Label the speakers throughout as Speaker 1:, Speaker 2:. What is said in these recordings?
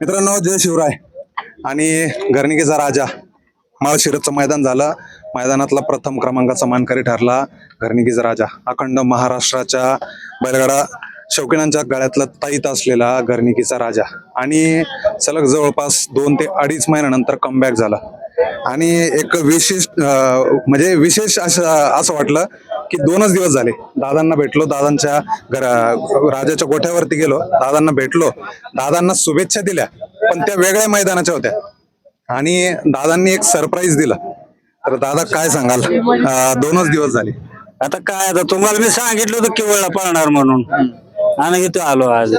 Speaker 1: मित्रांनो जय शिवराय. आणि घरणिकेचा राजा माळशिरतचं मैदान झालं. मैदानातला प्रथम क्रमांकाचा मानकरी ठरला घरणिकेचा राजा. अखंड महाराष्ट्राच्या बैलगाडा शौकीनांच्या गळ्यातला ताईत असलेला घरणिकेचा राजा. आणि सलग जवळपास दोन ते अडीच महिन्यानंतर कमबॅक झाला. आणि एक विशेष म्हणजे विशेष असं असं वाटलं की दोनच दिवस झाले. दादांना भेटलो दादांच्या घरा राजाच्या गोठ्यावरती गेलो दादांना भेटलो दादांना शुभेच्छा दिल्या पण त्या वेगळ्या मैदानाच्या होत्या. आणि दादांनी एक सरप्राईज दिला. तर दादा काय सांगाल? दोनच दिवस झाले.
Speaker 2: आता काय आता तुम्हाला मी सांगितलं होतं केवळला पळणार म्हणून. आणि इथे आलो आज.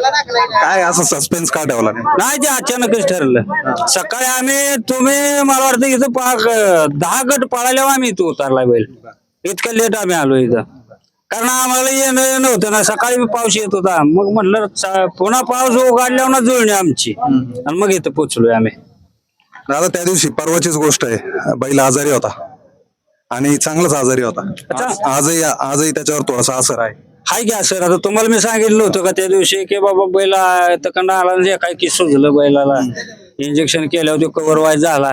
Speaker 1: काय असं सस्पेन्स का ठेवला नाही?
Speaker 2: नाही ते अचानकच ठरलं. सकाळी आम्ही तुम्ही मला वाटतं इथं पाक दहा गट पळाल्यावर आम्ही इथं उतरला बैल. इतकं लेट आम्ही आलो इथं. कारण आम्हाला येणं नव्हतं ना सकाळी पाऊस येत होता. मग म्हटलं पुन्हा पाऊस उघडल्यावर ना जुळणी आमची. आणि मग इथं पोचलोय आम्ही.
Speaker 1: दादा त्या दिवशी परवाचीच गोष्ट आहे. बैल आजारी होता. आणि चांगलाच आजारी होता. आज- आजही आजही त्याच्यावर थोडासा असर आहे.
Speaker 2: हाय घ्या सर आता तुम्हाला मी सांगितलं होतं का त्या दिवशी की बाबा बैला तकंड आला म्हणजे काय की सुजलं बैलाला. इंजेक्शन केल्यावर तो कव्हर वाईज झाला.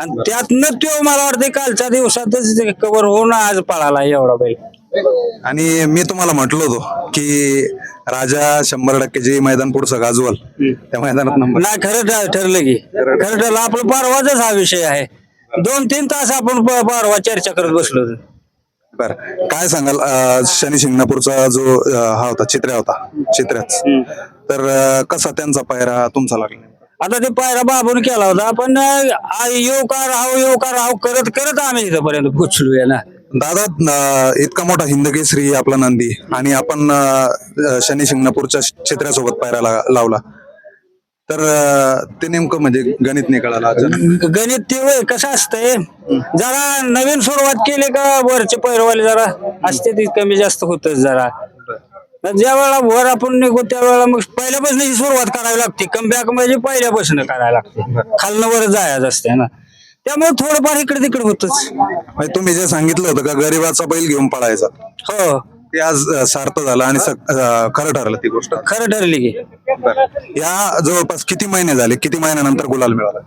Speaker 2: आणि त्यातनं तो मला वाटतं कालच्या दिवसातच कव्हर होऊन आज पळाला एवढा बैल.
Speaker 1: आणि मी तुम्हाला म्हटलो होतो की राजा शंभर टक्के जे मैदान पुढचं गाजवल त्या मैदानात नंबर
Speaker 2: नाही खरं ठ- ठरलं की. खरं ठरलं. आपलं परवाचाच हा विषय आहे. दोन तीन तास आपण प- परवा चर्चा करत बसलो होतो.
Speaker 1: बर. काय सांगाल अं, शनी शिंगणापूरचा जो अं, हा होता चित्र्या होता चित्र्याच. तर अं, कसा त्यांचा पायरा तुमचा लागला?
Speaker 2: आता ते पायरा बाबून केला होता पण आ- येऊ का राहू येऊ का राहू करत करत आम्ही इथपर्यंत पोचलोय ना
Speaker 1: दादा अं, इतका मोठा हिंदकेसरी आपला नंदी आणि आपण अं, शनी शिंगणापूरच्या चित्र्यासोबत पायरा ला- लावला. तर अं, ते नेमकं म्हणजे गणित निकाळाला अचानक
Speaker 2: गणित ते वय कसं असतंय जरा नवीन सुरुवात केली का वरचे पैरवाले जरा असते ती कमी जास्त होतच जरा. ज्या वेळेला वर आपण निघू त्यावेळेला मग पहिल्यापासून ही सुरुवात करावी लागते. कमबॅक म्हणजे पहिल्यापासून करायला लागते. खालनं वर जायचं असते ना. त्यामुळे थोडंफार इकडे तिकडे होतच.
Speaker 1: म्हणजे तुम्ही जे सांगितलं होतं का गरीबाचा बैल घेऊन पळायचा?
Speaker 2: हो.
Speaker 1: ते आज अं, सार्थ झालं आणि सक- अं, खरं ठरलं ती गोष्ट.
Speaker 2: खरं ठरली की.
Speaker 1: या जवळपास किती महिने झाले? किती महिन्यानंतर गुलाल मिळाला?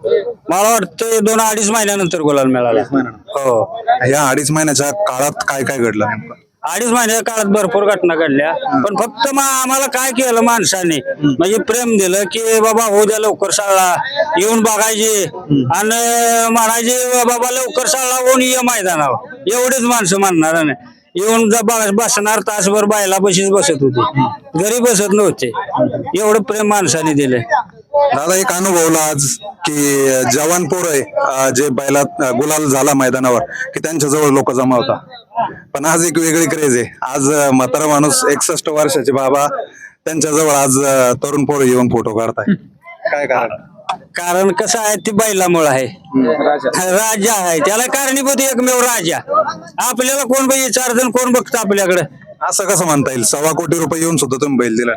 Speaker 2: मला वाटतं दोन अडीच महिन्यानंतर गुलाल मिळाला. हो.
Speaker 1: या अडीच महिन्याच्या काळात काय काय घडलं नेमकं?
Speaker 2: अडीच महिन्याच्या काळात भरपूर घटना घडल्या. पण फक्त मग आम्हाला काय केलं माणसाने? म्हणजे प्रेम दिलं की बाबा हो द्या लवकर शाळा. येऊन बघायचे. आणि म्हणायचे बाबा लवकर शाळा होऊन ये मैदानावर. एवढेच माणसं म्हणणार नाही येऊन बसणार तासभर बायला बशीच बसत होती. घरी बसत नव्हते. एवढं प्रेम माणसाने दिले
Speaker 1: दादा एक अनुभवला आज की जवान पोर आहे जे बैलात गुलाल झाला मैदानावर की त्यांच्या जवळ लोक जमा होता. पण आज एक वेगळी क्रेज आहे. आज म्हातारा माणूस एकसष्ट वर्षाचे बाबा त्यांच्या जवळ आज तरुण पोरं येऊन फोटो काढताय काय कारण?
Speaker 2: कारण कसं आहे ते बैलामुळे आहे. राजा. आहे. त्याला कारणीभूत एकमेव राजा. आपल्याला कोण बाई चार जण कोण बघतं आपल्याकडे?
Speaker 1: असं कसं म्हणता येईल? सव्वा कोटी रुपये येऊन सुद्धा तुम्ही बैल दिला.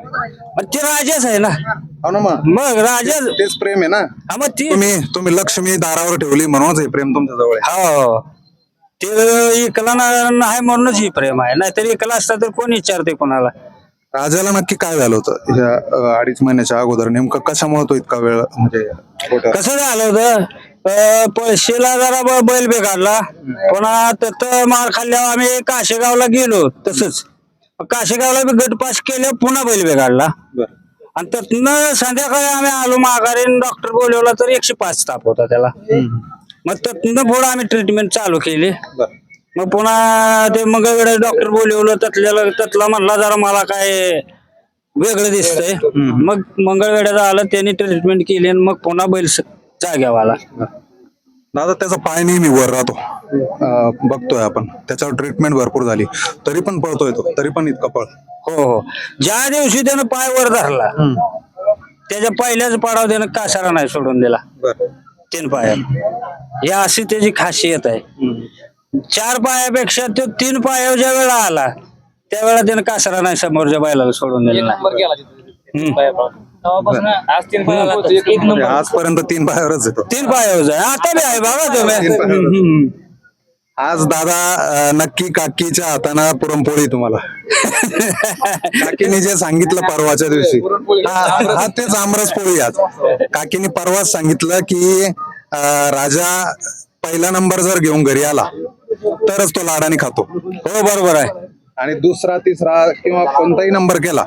Speaker 2: मग ते राजाच आहे ना.
Speaker 1: हो ना मग.
Speaker 2: मग राजा
Speaker 1: तेच प्रेम आहे ना.
Speaker 2: हा मग ती
Speaker 1: तुम्ही तुम्ही लक्ष्मी दारावर ठेवली म्हणूनच हे प्रेम तुमच्या जवळ आहे.
Speaker 2: हो. ते इकला ना- नाही म्हणूनच ही प्रेम आहे. नाहीतर इकला असता तर कोण विचारते कोणाला?
Speaker 1: राजाला नक्की काय झालं होतं? या अं, अडीच महिन्याच्या अगोदर नेमकं कशामुळे तो इतका वेळ म्हणजे?
Speaker 2: कसं झालं होतं? अं, पळशीला जरा ब- बैल बिघडला. पुन्हा तिथं मार खाल्ल्यावर आम्ही काशेगावला गेलो. तसंच. काशेगावला बी गट पास केलं पुन्हा बैल बिघडला.
Speaker 1: बरं.
Speaker 2: आणि त्यातनं संध्याकाळी आम्ही आलो माघारी डॉक्टर बोलवला तर एकशे पाच ताप होता त्याला. मग त्यातनं पुढे आम्ही ट्रीटमेंट चालू केली.
Speaker 1: बरं.
Speaker 2: मग पुन्हा ते मंगळवेढे डॉक्टर बोलवलं त्यातल्याला त्यातला म्हणला जरा मला काय वेगळं दिसतंय. मग मंगळवेढ्याचं आलं त्यांनी ट्रीटमेंट केली आणि मग पुन्हा बैल स- जाग्यावर आला
Speaker 1: दादा त्याचा पाय नेहमी वर राहतो. अं, बघतोय आपण. त्याच्यावर ट्रीटमेंट भरपूर झाली. तरी पण पळतोय तो. तरी पण इतका पळ.
Speaker 2: हो हो. ज्या दिवशी त्यानं पाय वर धरला त्याच्या पहिल्याच पाडाव त्यानं कासारा नाही सोडून दिला. तीन पाया. ही अशी त्याची खासियत आहे. चार पायापेक्षा तो तीन पायावर ज्या वेळा आला त्यावेळेला त्यानं कासारा नाही समोरच्या बैलाला सोडून दिला.
Speaker 1: आजपर्यंत तीन पायावरच येतो
Speaker 2: तीन पायावर आता बी आहे
Speaker 1: पायावर.
Speaker 2: तुम्ही.
Speaker 1: आज दादा अं, नक्की काकीच्या हातानं पुरणपोळी तुम्हाला. काकीने जे सांगितलं परवाच्या दिवशी. हा हा, तेच आमरस पोळी आज. काकीने परवाच सांगितलं की अं, राजा पहिला नंबर जर घेऊन घरी आला तरच तो लाडाने खातो.
Speaker 2: हो बरोबर आहे.
Speaker 1: आणि दुसरा तिसरा किंवा कोणताही नंबर केला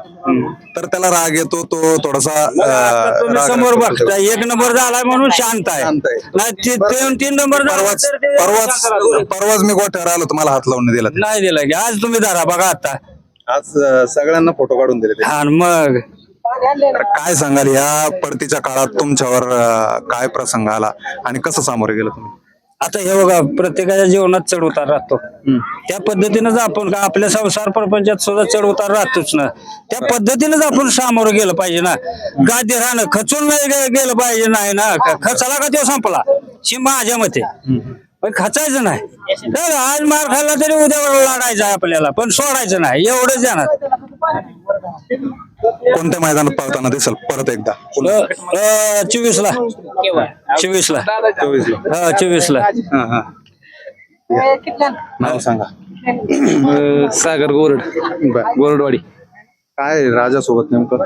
Speaker 1: तर त्याला राग येतो तो थोडासा अं,
Speaker 2: तुम्ही
Speaker 1: राग
Speaker 2: समोर बघताय एक नंबर झालाय म्हणून शांत आहे.
Speaker 1: शांत आहे.
Speaker 2: नाही ती- तीन तीन नंबर झाला
Speaker 1: परवाच
Speaker 2: तर ते
Speaker 1: परवाच
Speaker 2: शांत राहतो.
Speaker 1: परवाच मी गोठ्यावर आलो तुम्हाला हात लावून दिला
Speaker 2: नाही दिलं की आज तुम्ही धरा बघा आता.
Speaker 1: आज अं, सगळ्यांना फोटो काढून दिले ते.
Speaker 2: हा आणि मग?
Speaker 1: तर काय सांगाल या पडतीच्या काळात तुमच्यावर अं, काय प्रसंग आला? आणि कसं सामोरे गेलं तुम्ही?
Speaker 2: आता हे बघा प्रत्येकाच्या जीवनात चढ उतार राहतो. त्या पद्धतीनंच आपण का आपल्या संसार प्रपंचात सुद्धा चढ उतार राहतोच ना. त्या पद्धतीनंच आपण सामोरं गेलं पाहिजे ना. गादी राहणं खचून नाही गे- गेलं पाहिजे नाही ना. ख- खचला का तो संपला? शी माझ्या मते. पण खचायचं नाही. तर आज मार खाल्ला तरी उद्यावर लढायचं आहे आपल्याला पण सोडायचं नाही. एवढंच जाणार.
Speaker 1: कोणत्या मैदानात पळताना दिसल? परत एकदा.
Speaker 2: चोवीस ला चोवीस ला
Speaker 1: चोवीसला.
Speaker 2: हा चोवीस ला
Speaker 1: हा, हा. नाव सांगा.
Speaker 3: सागर गोरड.
Speaker 1: बर.
Speaker 3: गोरडवाडी.
Speaker 1: काय राजा सोबत नेमकं?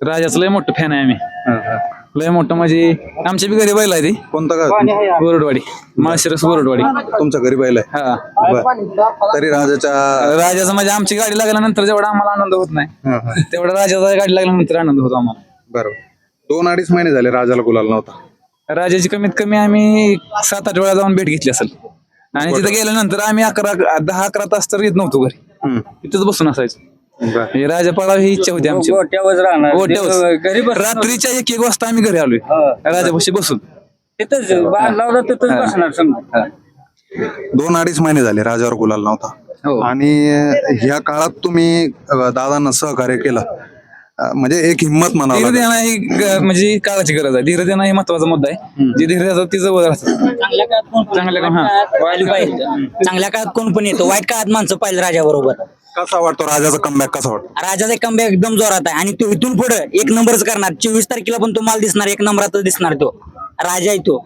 Speaker 3: राजाचं लय मोठं फॅन आहे आम्ही.
Speaker 1: हा, हा.
Speaker 3: लय मोठं म्हणजे आमच्या बी घरी बैल आहे ती.
Speaker 1: कोणतं का?
Speaker 3: गोरडवाडी माळशिरस गोरडवाडी
Speaker 1: तुमच्या घरी बैल आहे?
Speaker 3: हा.
Speaker 1: बर. तरी राजाच्या
Speaker 3: राजाचं म्हणजे आमची गाडी लागल्यानंतर जेवढा आम्हाला आनंद होत नाही
Speaker 1: हा, हा.
Speaker 3: तेवढा राजाचा गाडी लागल्यानंतर आनंद होतो आम्हाला.
Speaker 1: बरोबर दोन अडीच महिने झाले राजाला गुलाल नव्हता.
Speaker 3: राजाची कमीत कमी आम्ही सात आठ वेळा जाऊन भेट घेतली असेल. आणि तिथे गेल्यानंतर आम्ही अकरा दहा अकरा तास तर येत नव्हतो घरी.
Speaker 1: हम्म.
Speaker 3: तिथंच बसून असायचो. हे राजा पळावी ही इच्छा होती आमची.
Speaker 2: गोट्यावर राहणार.
Speaker 3: गोट्यावर.
Speaker 2: घरी बस
Speaker 3: रात्रीच्या एक एक वाजता आम्ही घरी आलोय.
Speaker 2: हा.
Speaker 3: राजापाशी बसून.
Speaker 2: तिथंच बाण लावला तिथंच बसणार समजा.
Speaker 1: दोन अडीच महिने झाले राजावर गुलाल नव्हता.
Speaker 3: हो.
Speaker 1: आणि ह्या काळात तुम्ही अं, दादांना सहकार्य केलं. अं, म्हणजे एक हिंमत म्हणावं
Speaker 3: धीर
Speaker 1: लागेल.
Speaker 3: देणं ही ग- म्हणजे काळाची गरज आहे. धीर देणं ही महत्त्वाचा मुद्दा आहे. जे धीर देतात ती जवळ राहतात. चांगल्या काळात हा.
Speaker 4: चांगल्या काळात कोण पण येतो. वाईट काळात माणसं पाहिलं राजा बरोबर
Speaker 1: कसा वाटतो राजाचा कमबॅक कसा वाटतो?
Speaker 4: राजाचा कमबॅक एकदम जोरात आहे. आणि तो इथून पुढे एक नंबरच करणार. चोवीस तारखेला पण तो माल दिसणार एक नंबरातच दिसणार तो. राजा आहे तो.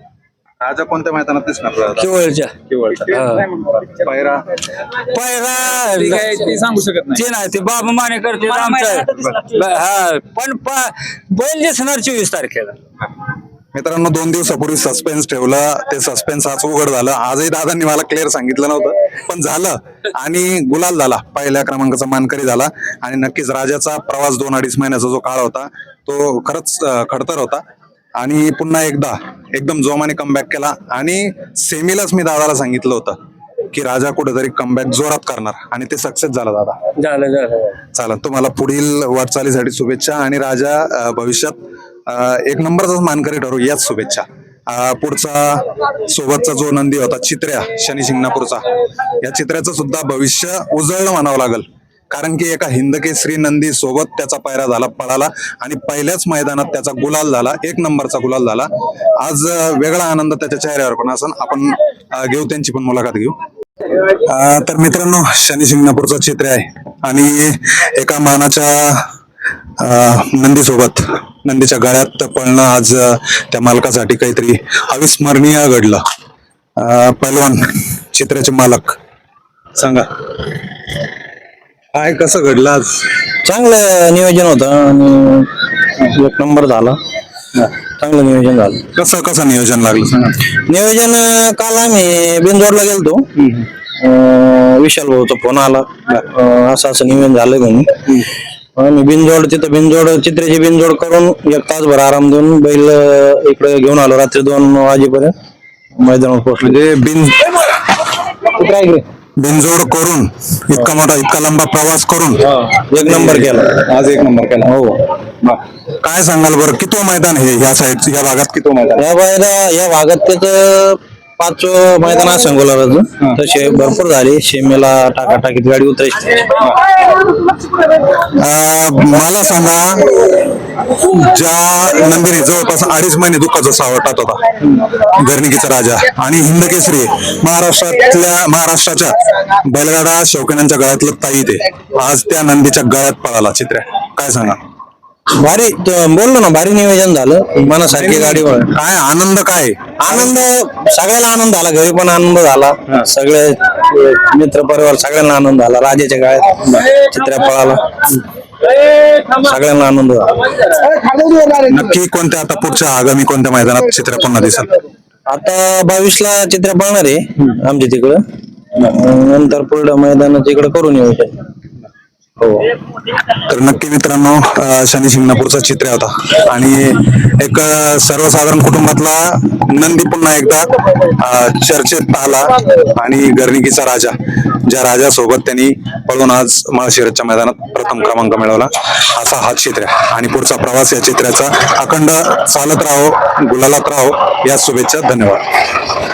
Speaker 1: राजा कोणत्या मैदानात दिसणार राजा?
Speaker 2: केवळच्या
Speaker 1: केवळचा. पायरा
Speaker 2: पहिला
Speaker 3: ती काय ती सांगू शकत नाही.
Speaker 2: ते नाही ते बाबा माने करते आमचं हा पण पा- बैल दिसणार चोवीस तारखेला.
Speaker 1: मित्रांनो दोन दिवसापूर्वी सस्पेन्स ठेवलं. ते सस्पेन्स आज उघड झालं. आजही दादांनी मला क्लिअर सांगितलं नव्हतं. पण झालं. आणि गुलाल झाला. पहिल्या क्रमांकाचा मानकरी झाला. आणि नक्कीच राजाचा प्रवास दोन अडीच महिन्याचा जो काळ होता तो खरंच खडतर होता. आणि पुन्हा एकदा एकदम जोमाने कमबॅक केला. आणि सेमीलाच मी दादाला सांगितलं होतं की राजा कुठेतरी कमबॅक जोरात करणार. आणि ते सक्सेस झालं दादा.
Speaker 2: झालं झालं.
Speaker 1: चालेल तुम्हाला पुढील वाटचालीसाठी शुभेच्छा. आणि राजा भविष्यात एक नंबरचाच मानकरी ठरू याच शुभेच्छा. पुढचा सोबतचा जो नंदी होता चित्र्या शनी शिंगणापूरचा. या चित्र्याचं सुद्धा भविष्य उजळलं म्हणावं लागल. कारण की एका हिंदकेसरी नंदी सोबत त्याचा पायरा झाला पळाला. आणि पहिल्याच मैदानात त्याचा गुलाल झाला एक नंबरचा गुलाल झाला. आज वेगळा आनंद त्याच्या चेहऱ्यावर पण असन. आपण घेऊ त्यांची पण मुलाखत घेऊ. तर मित्रांनो शनी शिंगणापूरचा चित्र आहे. आणि एका मानाच्या नंदी सोबत नंदीच्या गळ्यात पळणं आज त्या मालकासाठी काहीतरी अविस्मरणीय घडलं. पहिलवान चित्राचे मालक सांगा. काय कसं घडलं आज?
Speaker 5: चांगलं नियोजन होतं आणि एक नंबर झाला. चांगलं नियोजन झालं.
Speaker 1: कसं कसं नियोजन लागलं
Speaker 5: नियोजन काल आम्ही बिंदोडला गेलतो. विशाल भाऊचा फोन आला. असं असं नियोजन झालं म्हणून. आणि बिनजोड तिथं बिनजोड चित्रेची बिनजोड करून एक तासभर आराम देऊन बैल इकडे घेऊन आलो रात्री दोन वाजेपर्यंत. मैदानावर पोहोचलो.
Speaker 1: म्हणजे बिन
Speaker 5: कुठं आहे इकडे?
Speaker 1: बिनजोड करून इतका मोठा इतका लंबा प्रवास करून.
Speaker 5: एक नंबर केला.
Speaker 1: आज एक नंबर केला.
Speaker 5: हो.
Speaker 1: काय सांगाल बरं किती मैदान हे या साईड या भागात किती मैदान
Speaker 5: या बाहेर या भागात त्याच पाच मैदान असं गोलाचं तसे भरपूर झाले. शेमेला टाकाटाकीत गाडी उतरायची.
Speaker 1: मला सांगा ज्या नंदिनी जवळपास अडीच महिने दुःखाचा सावटात होता गर्निकीचा राजा आणि हिंद केसरी महाराष्ट्रातल्या महाराष्ट्राच्या बैलगाडा शौकीनांच्या गळ्यातलं ताई ते. आज त्या नंदीच्या गळ्यात पळाला चित्र्या. काय सांगा?
Speaker 5: भारी त- बोललो ना भारी नियोजन झालं. मनासारखी गाडी वळ-
Speaker 1: काय आनंद काय?
Speaker 5: आनंद सगळ्याला आनंद झाला घरी पण आनंद झाला. सगळे मित्र परिवार सगळ्यांना आनंद झाला. राजाच्या काळात चित्र्या पळाला सगळ्यांना आनंद झाला.
Speaker 1: नक्की कोणत्या आता पुढच्या आगामी कोणत्या मैदानात चित्र पुन्हा दिसेल?
Speaker 5: आता बावीसला चित्र्या पळणार आहे आमच्या तिकडं. अं, नंतर पुढलं मैदानाच्या इकडं करून येऊ
Speaker 1: तर नक्की मित्रांनो शनी शिंगणापूरचा चित्र होता आणि एक सर्वसाधारण कुटुंबातला नंदी पुन्हा एकदा चर्चेत आला आणि गर्णिकीचा राजा ज्या राजासोबत त्यांनी पळून आज माळशिरसच्या मैदानात प्रथम क्रमांक मिळवला असा हा चित्र आणि पुढचा प्रवास या चित्राचा अखंड चालत राहो गुलालात राहो या शुभेच्छा धन्यवाद.